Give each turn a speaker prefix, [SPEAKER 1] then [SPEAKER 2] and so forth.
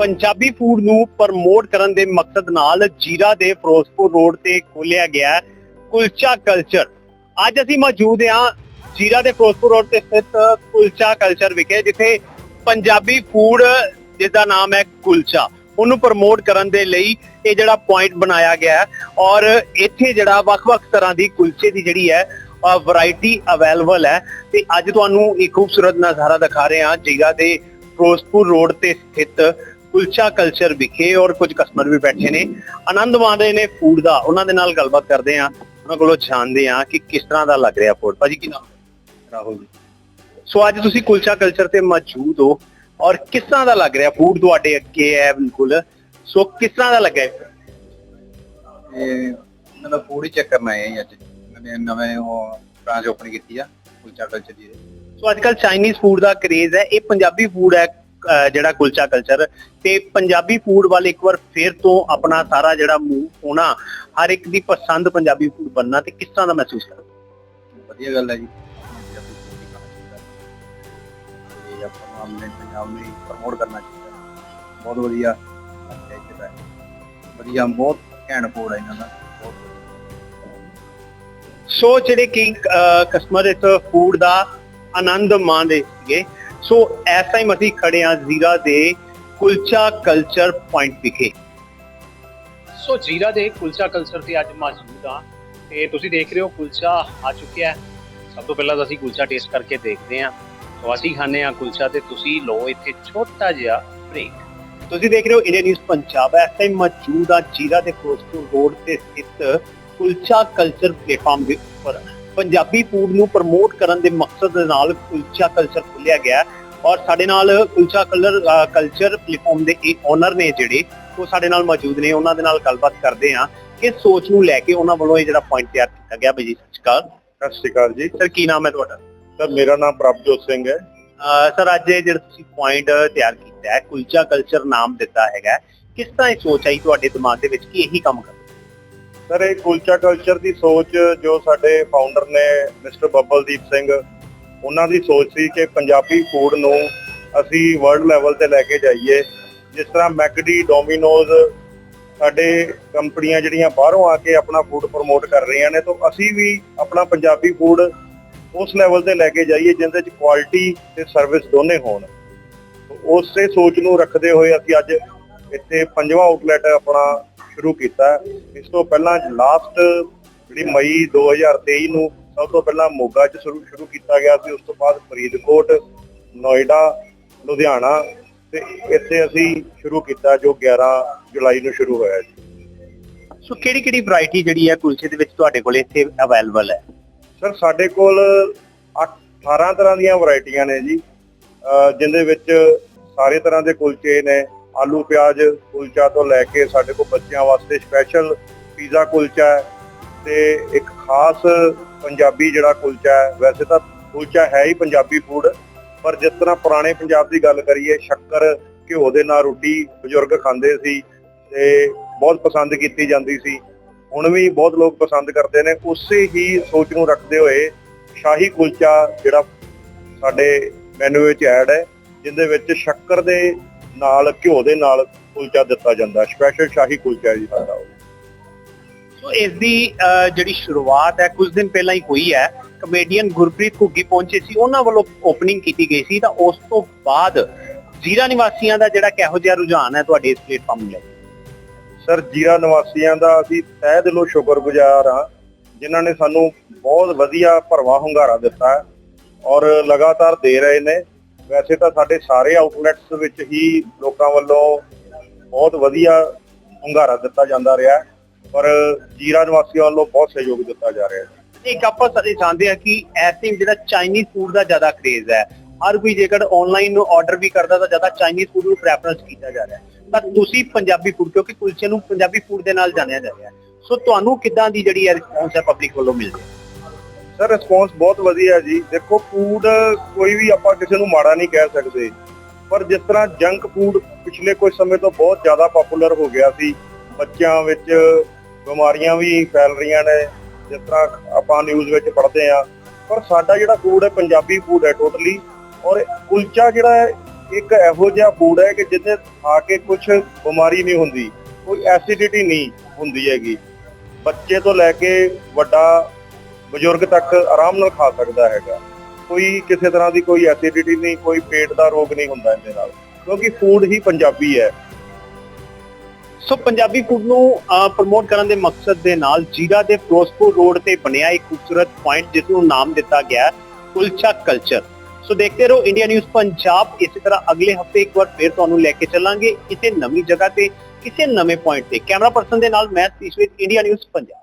[SPEAKER 1] Punjabi food ਨੂੰ promote ਕਰਨ ਦੇ ਮਕਸਦ ਨਾਲ ਜੀਰਾ ਦੇ ਫਿਰੋਜ਼ਪੁਰ ਰੋਡ ਤੇ ਖੋਲਿਆ ਗਿਆ ਕੁਲਚਾ ਕਲਚਰ ਅੱਜ ਅਸੀਂ ਮੌਜੂਦ ਹਾਂ ਜੀਰਾ ਦੇ ਫਿਰੋਜ਼ਪੁਰ ਰੋਡ ਤੇ ਸਥਿਤ ਕੁਲਚਾ ਕਲਚਰ ਵਿਖੇ, ਜਿੱਥੇ ਪੰਜਾਬੀ ਫੂਡ ਜਿਸ ਦਾ ਨਾਮ ਹੈ ਕੁਲਚਾ। ਉਹਨੂੰ ਪ੍ਰਮੋਟ ਕਰਨ ਦੇ ਲਈ ਇਹ ਜਿਹੜਾ ਪੁਆਇੰਟ ਬਣਾਇਆ ਗਿਆ ਹੈ ਔਰ ਇੱਥੇ ਜਿਹੜਾ ਵੱਖ-ਵੱਖ ਤਰ੍ਹਾਂ ਦੀ ਕੁਲਚੇ ਦੀ ਜਿਹੜੀ ਹੈ ਵੈਰਾਈਟੀ ਅਵੇਲੇਬਲ ਹੈ। ਤੇ ਅੱਜ ਤੁਹਾਨੂੰ ਇੱਕ ਖੂਬਸੂਰਤ ਨਜ਼ਾਰਾ ਦਿਖਾ ਰਹੇ ਹਾਂ ਜੀਰਾ ਦੇ ਫਿਰੋਜ਼ਪੁਰ ਰੋਡ ਤੇ ਸਥਿਤ ਕੁਲਚਾ ਕਲਚਰ ਵਿਖੇ ਔਰ ਕੁਝ ਕਸਟਮਰ ਵੀ ਬੈਠੇ ਨੇ। ਆਨੰਦ ਮਾਣ ਰਹੇ ਨੇ ਫੂਡ ਦਾ। ਉਹਨਾਂ ਦੇ ਨਾਲ ਗੱਲਬਾਤ ਕਰਦੇ ਹਾਂ। ਉਹਨਾਂ ਕੋਲੋਂ ਜਾਣਦੇ ਹਾਂ ਕਿ ਕਿਸ ਤਰ੍ਹਾਂ ਦਾ ਲੱਗ ਰਿਹਾ ਫੂਡ ਭਾਜੀ ਕੀ ਨਾਮ
[SPEAKER 2] ਰਾਹੁਲ ਜੀ।
[SPEAKER 1] ਸੋ ਅੱਜ ਤੁਸੀਂ ਕੁਲਚਾ ਕਲਚਰ ਤੇ ਮੌਜੂਦ ਹੋ ਔਰ ਕਿਸ ਤਰ੍ਹਾਂ ਦਾ ਲੱਗ ਰਿਹਾ ਫੂਡ ਤੁਹਾਡੇ ਅੱਗੇ? ਹੈ ਬਿਲਕੁਲ। ਸੋ ਕਿਸ ਤਰ੍ਹਾਂ ਦਾ ਲੱਗਾ ਹੈ
[SPEAKER 2] ਇਹ ਇਹਨਾਂ ਦਾ ਫੂਡ ਹੀ ਚੈੱਕ ਕਰਨ ਆ ਜੀ ਅੱਜ। ਨੇ ਨਵੇਂ ਉਹ ਬ੍ਰਾਂਚ ਓਪਨ ਕੀਤੀ ਆ ਕੁਲਚਾ ਕਲਚਰ ਦੀ।
[SPEAKER 1] ਸੋ ਅੱਜ ਕੱਲ ਚਾਈਨੀਜ਼ ਫੂਡ ਦਾ ਕਰੇਜ਼ ਹੈ। ਇਹ ਪੰਜਾਬੀ ਫੂਡ ਹੈ। ਜਿਹੜਾ ਕੁਲਚਾ ਕਲਚਰ ਤੇ ਪੰਜਾਬੀ ਫੂਡ ਵੱਲ ਇੱਕ ਵਾਰ ਫੇਰ ਤੋਂ ਆਪਣਾ ਸਾਰਾ ਜਿਹੜਾ ਮੂਵ ਹੋਣਾ ਹਰ ਇੱਕ ਦੀ ਪਸੰਦ ਪੰਜਾਬੀ ਫੂਡ ਬਣਨਾ ਤੇ ਕਿਸ ਤਰ੍ਹਾਂ ਦਾ ਮਹਿਸੂਸ ਕਰ
[SPEAKER 2] ਵਧੀਆ ਗੱਲ ਹੈ ਜੀ। ਇਹ ਆਪਾਂ ਨੂੰ ਆਪਣੇ ਪੰਜਾਬ ਨੂੰ ਪ੍ਰਮੋਟ ਕਰਨਾ ਚਾਹੀਦਾ। ਬਹੁਤ ਵਧੀਆ ਹੈ ਵਧੀਆ ਬਹੁਤ ਘੈਂਟ ਫੂਡ ਹੈ ਇਹਨਾਂ ਦਾ।
[SPEAKER 1] ਸੋ ਜਿਹੜੇ ਕਿ ਕਸਟਮਰ ਇਸ ਫੂਡ ਦਾ ਆਨੰਦ ਮਾਣਦੇ ਸੀਗੇ ਸੋ ਇਸ ਟਾਈਮ ਅਸੀਂ ਖੜੇ ਹਾਂ ਜ਼ੀਰਾ ਦੇ ਕੁਲਚਾ ਕਲਚਰ ਪੁਆਇੰਟ ਵਿਖੇ। ਸੋ ਜ਼ੀਰਾ ਦੇ ਕੁਲਚਾ ਕਲਚਰ ਤੇ ਅੱਜ ਮੌਜੂਦ ਹਾਂ ਤੇ ਤੁਸੀਂ ਦੇਖ ਰਹੇ ਹੋ ਕੁਲਚਾ ਆ ਚੁੱਕਿਆ ਹੈ। ਸਭ ਤੋਂ ਪਹਿਲਾਂ ਤਾਂ ਅਸੀਂ ਕੁਲਚਾ ਟੇਸਟ ਕਰਕੇ ਦੇਖਦੇ ਹਾਂ। ਸੋ ਅਸੀਂ ਖਾਣੇ ਆ ਕੁਲਚਾ ਤੇ ਤੁਸੀਂ ਲਓ ਇੱਥੇ ਛੋਟਾ ਜਿਹਾ ਬ੍ਰੇਕ ਤੁਸੀਂ ਦੇਖ ਰਹੇ ਹੋ ਇੰਡੀਅਨ ਨਿਊਜ਼ ਪੰਜਾਬ ਇਸ ਟਾਈਮ ਮੌਜੂਦ ਆ ਜੀਰਾ ਦੇ ਫਿਰੋਜ਼ਪੁਰ ਰੋਡ ਤੇ ਸਥਿਤ ਕੁਲਚਾ ਕਲਚਰ ਪਲੇਟਫਾਰਮ ਦੇ ਉੱਪਰ। ਪੰਜਾਬੀ ਫੂਡ ਨੂੰ ਪ੍ਰਮੋਟ ਕਰਨ ਦੇ ਮਕਸਦ ਦੇ ਨਾਲ ਕੁਲਚਾ ਕਲਚਰ ਖੁੱਲਿਆ ਗਿਆ ਔਰ ਸਾਡੇ ਨਾਲ ਕੁਲਚਾ ਕਲਰ ਕਲਚਰ ਪਲੇਟਫਾਰਮ ਦੇ ਇਹ ਓਨਰ ਨੇ ਜਿਹੜੇ ਉਹ ਸਾਡੇ ਨਾਲ ਮੌਜੂਦ ਨੇ। ਉਹਨਾਂ ਦੇ ਨਾਲ ਗੱਲਬਾਤ ਕਰਦੇ ਹਾਂ ਕਿ ਸੋਚ ਨੂੰ ਲੈ ਕੇ ਉਹਨਾਂ ਵੱਲੋਂ ਇਹ ਜਿਹੜਾ ਪੁਆਇੰਟ ਤਿਆਰ ਕੀਤਾ ਗਿਆ। ਬਈ ਜੀ ਸਤਿ ਸ਼੍ਰੀ ਅਕਾਲ।
[SPEAKER 3] ਸਤਿ ਸ਼੍ਰੀ ਅਕਾਲ ਜੀ।
[SPEAKER 1] ਸਰ ਕੀ ਨਾਮ ਹੈ ਤੁਹਾਡਾ?
[SPEAKER 3] ਸਰ ਮੇਰਾ ਨਾਮ ਪ੍ਰਭਜੋਤ ਸਿੰਘ ਹੈ।
[SPEAKER 1] ਸਰ ਅੱਜ ਇਹ ਜਿਹੜਾ ਤੁਸੀਂ ਪੁਆਇੰਟ ਤਿਆਰ ਕੀਤਾ ਹੈ ਕੁਲਚਾ ਕਲਚਰ ਨਾਮ ਦਿੱਤਾ ਹੈਗਾ ਕਿਸ ਤਰ੍ਹਾਂ ਇਹ ਸੋਚ ਆਈ ਤੁਹਾਡੇ ਦਿਮਾਗ ਦੇ ਵਿੱਚ? ਕਿ ਇਹੀ ਕੰਮ ਕਰਨਾ
[SPEAKER 3] ਸਰ, ਇਹ ਕੁਲਚਾ ਕਲਚਰ ਦੀ ਸੋਚ ਜੋ ਸਾਡੇ ਫਾਊਂਡਰ ਨੇ ਮਿਸਟਰ ਬੱਬਲਦੀਪ ਸਿੰਘ, ਉਹਨਾਂ ਦੀ ਸੋਚ ਸੀ ਕਿ ਪੰਜਾਬੀ ਫੂਡ ਨੂੰ ਅਸੀਂ ਵਰਲਡ ਲੈਵਲ ਤੇ ਲੈ ਕੇ ਜਾਈਏ। ਜਿਸ ਤਰ੍ਹਾਂ ਮੈਕਡੀ, ਡੋਮਿਨੋਜ਼ ਸਾਡੇ ਕੰਪਨੀਆਂ ਜਿਹੜੀਆਂ ਬਾਹਰੋਂ ਆ ਕੇ ਆਪਣਾ ਫੂਡ ਪ੍ਰਮੋਟ ਕਰ ਰਹੀਆਂ ਨੇ, ਤਾਂ ਅਸੀਂ ਵੀ ਆਪਣਾ ਪੰਜਾਬੀ ਫੂਡ ਉਸ ਲੈਵਲ ਤੇ ਲੈ ਕੇ ਜਾਈਏ ਜਿਹਦੇ 'ਚ ਕੁਆਲਿਟੀ ਤੇ ਸਰਵਿਸ ਦੋਨੇ ਹੋਣ। ਉਸੇ ਸੋਚ ਨੂੰ ਰੱਖਦੇ ਹੋਏ ਅਸੀਂ ਅੱਜ ਇੱਥੇ ਪੰਜਵਾਂ ਆਊਟਲੈਟ ਆਪਣਾ ਸ਼ੁਰੂ ਕੀਤਾ। ਇਸ ਤੋਂ ਪਹਿਲਾਂ ਲਾਸਟ ਜਿਹੜੀ ਮਈ 2023 ਨੂੰ ਸਭ ਤੋਂ ਪਹਿਲਾਂ ਮੋਗਾ 'ਚ ਸ਼ੁਰੂ ਸ਼ੁਰੂ ਕੀਤਾ ਗਿਆ ਸੀ। ਉਸ ਤੋਂ ਬਾਅਦ ਫਰੀਦਕੋਟ ਨੋਇਡਾ ਲੁਧਿਆਣਾ ਤੇ ਇੱਥੇ ਅਸੀਂ ਸ਼ੁਰੂ ਕੀਤਾ ਜੋ 11 ਜੁਲਾਈ ਨੂੰ ਸ਼ੁਰੂ ਹੋਇਆ ਜੀ।
[SPEAKER 1] ਸੋ ਕਿਹੜੀ ਕਿਹੜੀ ਵੈਰਾਈਟੀ ਜਿਹੜੀ ਹੈ ਕੁਲਚੇ ਦੇ ਵਿੱਚ ਤੁਹਾਡੇ ਕੋਲ ਇੱਥੇ ਅਵੇਲੇਬਲ ਹੈ?
[SPEAKER 3] ਸਰ ਸਾਡੇ ਕੋਲ ਅੱਠ- 18 ਤਰ੍ਹਾਂ ਦੀਆਂ ਵੈਰਾਈਟੀਆਂ ਨੇ ਜੀ। ਜਿਹਦੇ ਵਿੱਚ ਸਾਰੇ ਤਰ੍ਹਾਂ ਦੇ ਕੁਲਚੇ ਨੇ। ਆਲੂ ਪਿਆਜ਼ ਕੁਲਚਾ ਤੋਂ ਲੈ ਕੇ ਸਾਡੇ ਕੋਲ ਬੱਚਿਆਂ ਵਾਸਤੇ ਸਪੈਸ਼ਲ ਪੀਜ਼ਾ ਕੁਲਚਾ ਹੈ ਤੇ ਇੱਕ ਖਾਸ ਪੰਜਾਬੀ ਜਿਹੜਾ ਕੁਲਚਾ ਹੈ, ਵੈਸੇ ਤਾਂ ਕੁਲਚਾ ਹੈ ਹੀ ਪੰਜਾਬੀ ਫੂਡ ਪਰ ਜਿਸ ਤਰ੍ਹਾਂ ਪੁਰਾਣੇ ਪੰਜਾਬ ਦੀ ਗੱਲ ਕਰੀਏ, ਸ਼ੱਕਰ, ਘਿਓ ਦੇ ਨਾਲ ਰੋਟੀ ਬਜ਼ੁਰਗ ਖਾਂਦੇ ਸੀ ਤੇ ਬਹੁਤ ਪਸੰਦ ਕੀਤੀ ਜਾਂਦੀ ਸੀ। ਹੁਣ ਵੀ ਬਹੁਤ ਲੋਕ ਪਸੰਦ ਕਰਦੇ ਨੇ। ਉਸੇ ਹੀ ਸੋਚ ਨੂੰ ਰੱਖਦੇ ਹੋਏ ਸ਼ਾਹੀ ਕੁਲਚਾ ਜਿਹੜਾ ਸਾਡੇ ਮੈਨੂ ਵਿੱਚ ਐਡ ਹੈ ਜਿੰਦੇ ਵਿੱਚ ਸ਼ੱਕਰ ਦੇ ਨਾਲ ਘਿਓ ਦੇ ਨਾਲ ਕੁਲਚਾ ਦਿੱਤਾ ਜਾਂਦਾ। ਸਪੈਸ਼ਲ ਸ਼ਾਹੀ ਕੁਲਚਾ ਜੀ ਸਾਡਾ ਉਹ।
[SPEAKER 1] ਸੋ ਇਸ ਦੀ ਜਿਹੜੀ ਸ਼ੁਰੂਆਤ ਹੈ ਕੁਝ ਦਿਨ ਪਹਿਲਾਂ ਹੀ ਹੋਈ ਹੈ। ਕਮੇਡੀਅਨ ਗੁਰਪ੍ਰੀਤ ਘੁੱਗੀ ਪਹੁੰਚੇ ਸੀ। ਉਹਨਾਂ ਵੱਲੋਂ ਓਪਨਿੰਗ ਕੀਤੀ ਗਈ ਸੀ। ਤਾਂ ਉਸ ਤੋਂ ਬਾਅਦ ਜ਼ੀਰਾ ਨਿਵਾਸੀਆਂ ਦਾ ਜਿਹੜਾ ਕਿਹੋ ਜਿਹਾ ਰੁਝਾਨ ਹੈ ਤੁਹਾਡੇ ਇਸ ਪਲੇਟਫਾਰਮ ਨੂੰ ਲੈ ਕੇ
[SPEAKER 3] ਸਰ ਜੀਰਾ ਨਿਵਾਸੀਆਂ ਦਾ ਅਸੀਂ ਤਹਿ ਦਿਲੋਂ ਸ਼ੁਕਰਗੁਜ਼ਾਰ ਹਾਂ ਜਿਨ੍ਹਾਂ ਨੇ ਸਾਨੂੰ ਬਹੁਤ ਵਧੀਆ ਭਰਵਾ ਹੁੰਗਾਰਾ ਦਿੱਤਾ ਔਰ ਲਗਾਤਾਰ ਦੇ ਰਹੇ ਨੇ। ਵੈਸੇ ਤਾਂ ਸਾਡੇ ਸਾਰੇ ਆਊਟਲੈਟਸ ਵਿੱਚ ਹੀ ਲੋਕਾਂ ਵੱਲੋਂ ਬਹੁਤ ਵਧੀਆ ਹੁੰਗਾਰਾ ਦਿੱਤਾ ਜਾਂਦਾ ਰਿਹਾ ਪਰ ਜੀਰਾ ਨਿਵਾਸੀਆਂ ਵੱਲੋਂ ਬਹੁਤ ਸਹਿਯੋਗ ਦਿੱਤਾ ਜਾ ਰਿਹਾ ਹੈ।
[SPEAKER 1] ਇੱਕ ਆਪਾਂ ਸਾਰੇ ਜਾਣਦੇ ਹਾਂ ਕਿ ਐਸੇ ਜਿਹੜਾ ਚਾਈਨੀਜ਼ ਫੂਡ ਦਾ ਜ਼ਿਆਦਾ ਕ੍ਰੇਜ਼ ਹੈ। ਹਰ ਕੋਈ ਜੇਕਰ ਆਨਲਾਈਨ ਆਰਡਰ ਵੀ ਕਰਦਾ ਤਾਂ ਜ਼ਿਆਦਾ ਚਾਈਨੀਜ਼ ਫੂਡ ਨੂੰ ਪ੍ਰੈਫਰੈਂਸ ਕੀਤਾ ਜਾ ਰਿਹਾ ਪਰ ਤੁਸੀਂ ਪੰਜਾਬੀ ਫੂਡ ਕਿਉਂਕਿ ਕੁਲਚੇ ਨੂੰ ਪੰਜਾਬੀ ਫੂਡ ਦੇ ਨਾਲ ਜਾਣਿਆ ਜਾ ਰਿਹਾ ਸੋ ਤੁਹਾਨੂੰ ਕਿੱਦਾਂ ਦੀ ਜਿਹੜੀ ਰਿਸਪੌਂਸ ਹੈ ਪਬਲਿਕ ਵੱਲੋਂ ਮਿਲਦੀ ਹੈ?
[SPEAKER 3] ਸਰ ਰਿਸਪੌਂਸ ਬਹੁਤ ਵਧੀਆ ਜੀ। ਦੇਖੋ ਫੂਡ ਕੋਈ ਵੀ ਆਪਾਂ ਕਿਸੇ ਨੂੰ ਮਾੜਾ ਨਹੀਂ ਕਹਿ ਸਕਦੇ। ਪਰ ਜਿਸ ਤਰ੍ਹਾਂ ਜੰਕ ਫੂਡ ਪਿਛਲੇ ਕੁਝ ਸਮੇਂ ਤੋਂ ਬਹੁਤ ਜ਼ਿਆਦਾ ਪਪੂਲਰ ਹੋ ਗਿਆ ਸੀ, ਬੱਚਿਆਂ ਵਿੱਚ ਬਿਮਾਰੀਆਂ ਵੀ ਫੈਲ ਰਹੀਆਂ ਨੇ, ਜਿਸ ਤਰ੍ਹਾਂ ਆਪਾਂ ਨਿਊਜ਼ ਵਿੱਚ ਪੜ੍ਹਦੇ ਆ ਪਰ ਸਾਡਾ ਜਿਹੜਾ ਫੂਡ ਹੈ, ਪੰਜਾਬੀ ਫੂਡ ਹੈ ਟੋਟਲੀ ਔਰ ਕੁਲਚਾ ਜਿਹੜਾ ਹੈ, ਇੱਕ ਇਹੋ ਜਿਹਾ ਫੂਡ ਹੈ ਕਿ ਜਿਹਦੇ ਖਾ ਕੇ ਕੁਝ ਬਿਮਾਰੀ ਨਹੀਂ ਹੁੰਦੀ, ਕੋਈ ਐਸਿਡਿਟੀ ਨਹੀਂ ਹੁੰਦੀ ਹੈਗੀ। ਬੱਚੇ ਤੋਂ ਲੈ ਕੇ ਵੱਡਾ ਬਜ਼ੁਰਗ ਤੱਕ ਆਰਾਮ ਨਾਲ ਖਾ ਸਕਦਾ ਹੈਗਾ। ਕੋਈ ਕਿਸੇ ਤਰ੍ਹਾਂ ਦੀ ਕੋਈ ਐਸਿਡਿਟੀ ਨਹੀਂ, ਕੋਈ ਪੇਟ ਦਾ ਰੋਗ ਨਹੀਂ ਹੁੰਦਾ ਇਹਦੇ ਨਾਲ, ਕਿਉਂਕਿ ਫੂਡ ਹੀ ਪੰਜਾਬੀ ਹੈ।
[SPEAKER 1] ਸੋ ਪੰਜਾਬੀ ਫੂਡ ਨੂੰ ਪ੍ਰਮੋਟ ਕਰਨ ਦੇ ਮਕਸਦ ਦੇ ਨਾਲ ਜੀਰਾ ਦੇ ਫਿਰੋਜ਼ਪੁਰ ਰੋਡ ਤੇ ਬਣਿਆ ਇੱਕ ਖੂਬਸੂਰਤ ਪੁਆਇੰਟ ਜਿਸ ਨੂੰ ਨਾਮ ਦਿੱਤਾ ਗਿਆ ਕੁਲਚਾ ਕਲਚਰ ਸੋ ਦੇਖਦੇ ਰਹੋ ਇੰਡੀਆ ਨਿਊਜ਼ ਪੰਜਾਬ, ਇਸੇ ਤਰ੍ਹਾਂ ਅਗਲੇ ਹਫ਼ਤੇ ਇੱਕ ਵਾਰ ਫਿਰ ਤੁਹਾਨੂੰ ਲੈ ਕੇ ਚੱਲਾਂਗੇ ਕਿਸੇ ਨਵੀਂ ਜਗ੍ਹਾ ਤੇ ਕਿਸੇ ਨਵੇਂ ਪੁਆਇੰਟ ਤੇ। ਕੈਮਰਾ ਪਰਸਨ ਦੇ ਨਾਲ ਮੈਂ ਤੀਸ਼ਵਿਕ ਇੰਡੀਆ ਨਿਊਜ਼ ਪੰਜਾਬ।